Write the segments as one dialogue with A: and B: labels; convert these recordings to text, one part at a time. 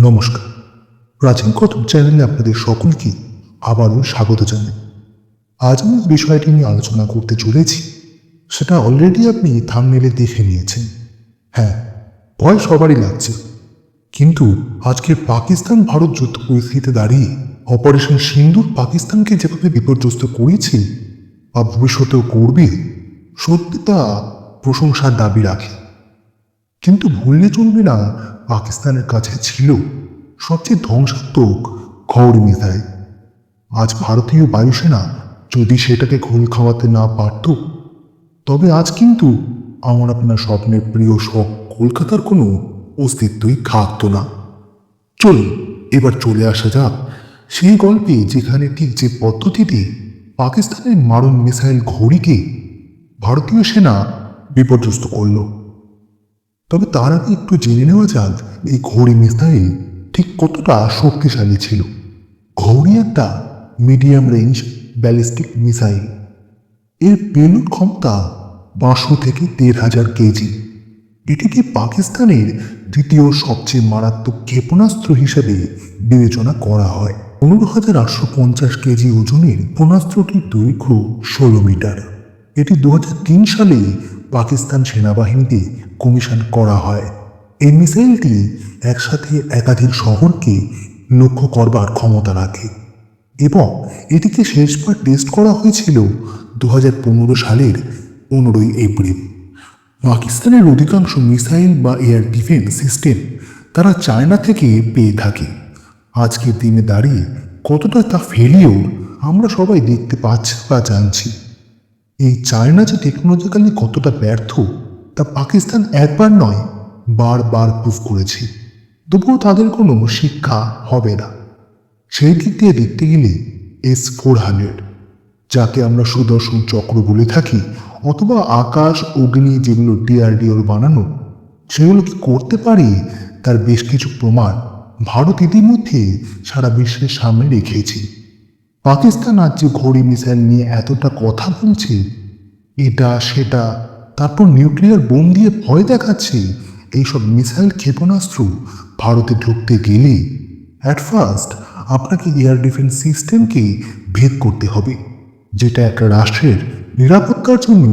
A: নমস্কার। প্রাচীন কথক চ্যানেলে আপনাদের সকলকে আবারও স্বাগত জানাই। আজ আমি বিষয়টি নিয়ে আলোচনা করতে চলেছি, সেটা অলরেডি আপনি থামনেলে দেখে নিয়েছেন। হ্যাঁ ভয় সবারই লাগছে। কিন্তু আজকের পাকিস্তান ভারত যুদ্ধ পরিস্থিতিতে দাঁড়িয়ে অপারেশন সিন্দুর পাকিস্তানকে যেভাবে বিপর্যস্ত করেছে বা ভবিষ্যতেও করবে, সত্যি তা প্রশংসার দাবি রাখে। কিন্তু ভুললে চলবে না পাকিস্তানের কাছে ছিল সবচেয়ে ধ্বংসাত্মক ঘর মিসাইল। আজ ভারতীয় বায়ুসেনা যদি সেটাকে ঘোল খাওয়াতে না পারত, তবে আজ কিন্তু আমার আপনার স্বপ্নের প্রিয় শখ কলকাতার কোনো অস্তিত্বই থাকতো না। চলুন, এবার চলে আসা যাক সেই গল্পে যেখানে ঠিক যে পদ্ধতিতে পাকিস্তানের মারণ মিসাইল ঘড়িকে ভারতীয় সেনা বিপর্যস্ত করল। তবে তার আগে একটু জেনে নেওয়া যাক, এই ঘড়ি মিসাইল ঠিক কতটা শক্তিশালী ছিল। ঘড়ি একটা মিডিয়াম রেঞ্জ ব্যালিস্টিক মিসাইল এর পেলোড ক্ষমতা পাঁচশো থেকে দেড় হাজার কেজি এটিকে পাকিস্তানের দ্বিতীয় সবচেয়ে মারাত্মক ক্ষেপণাস্ত্র হিসেবে বিবেচনা করা হয়? পনেরো হাজার আটশো পঞ্চাশ কেজি ওজনের ক্ষেপণাস্ত্রটির দৈর্ঘ্য ষোলো মিটার। এটি দু হাজার তিন সালে পাকিস্তান সেনাবাহিনীতে কমিশন করা হয়। এই মিসাইলটি একসাথে একাধিক শহরকে লক্ষ্য করবার ক্ষমতা রাখে এবং এটিকে শেষবার টেস্ট করা হয়েছিল দু হাজার পনেরো সালের পনেরোই এপ্রিল। পাকিস্তানের অধিকাংশ মিসাইল বা এয়ার ডিফেন্স সিস্টেম তারা চায়না থেকে পেয়ে থাকে। আজকের দিনে দাঁড়িয়ে কতটা তা ফেলিও আমরা সবাই দেখতে পাচ্ছি বা জানছি। এই চায়না যে টেকনোলজিক্যালি কতটা ব্যর্থ, তা পাকিস্তান একবার নয়, বারবার প্রুভ করেছে। তবুও তাদের কোনো শিক্ষা হবে না। সেই দিক দিয়ে দেখতে গেলে এস ফোর হান্ড্রেড যাকে আমরা সুদর্শন চক্র বলে থাকি, অথবা আকাশ, অগ্নি যেগুলো ডিআরডিওর বানানো, সেগুলো কি করতে পারে, তার বেশ কিছু প্রমাণ ভারত ইতিমধ্যে সারা বিশ্বের সামনে রেখেছে। পাকিস্তান আজ যে ঘড়ি মিসাইল নিয়ে এতটা কথা বলছে, এটা, সেটা, তারপর নিউক্লিয়ার বোম দিয়ে ভয় দেখাচ্ছে। এইসব মিসাইল ক্ষেপণাস্ত্র ভারতে ঢুকতে গেলে অ্যাট ফার্স্ট আপনাকে এয়ার ডিফেন্স সিস্টেমকে ভেদ করতে হবে, যেটা একটা রাষ্ট্রের নিরাপত্তার জন্য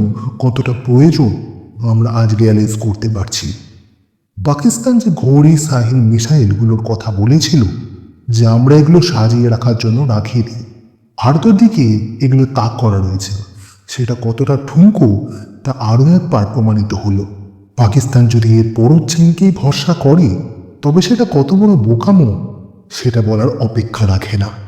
A: কতটা প্রয়োজন আমরা আজ রিয়ালাইজ করতে পারছি। পাকিস্তান যে ঘড়ি, সাহিল মিসাইলগুলোর কথা বলেছিল, যে আমরা এগুলো সাজিয়ে রাখার জন্য রাখিয়ে দিই। ভারতের দিকে এগুলো তাক করা রয়েছে। সেটা কতটা ঠুঙ্কু তা আরও একবার প্রমাণিত হলো। পাকিস্তান যদি এর পরও চীনকেই ভরসা করে, তবে সেটা কত বড় বোকামো, সেটা বলার অপেক্ষা রাখে না।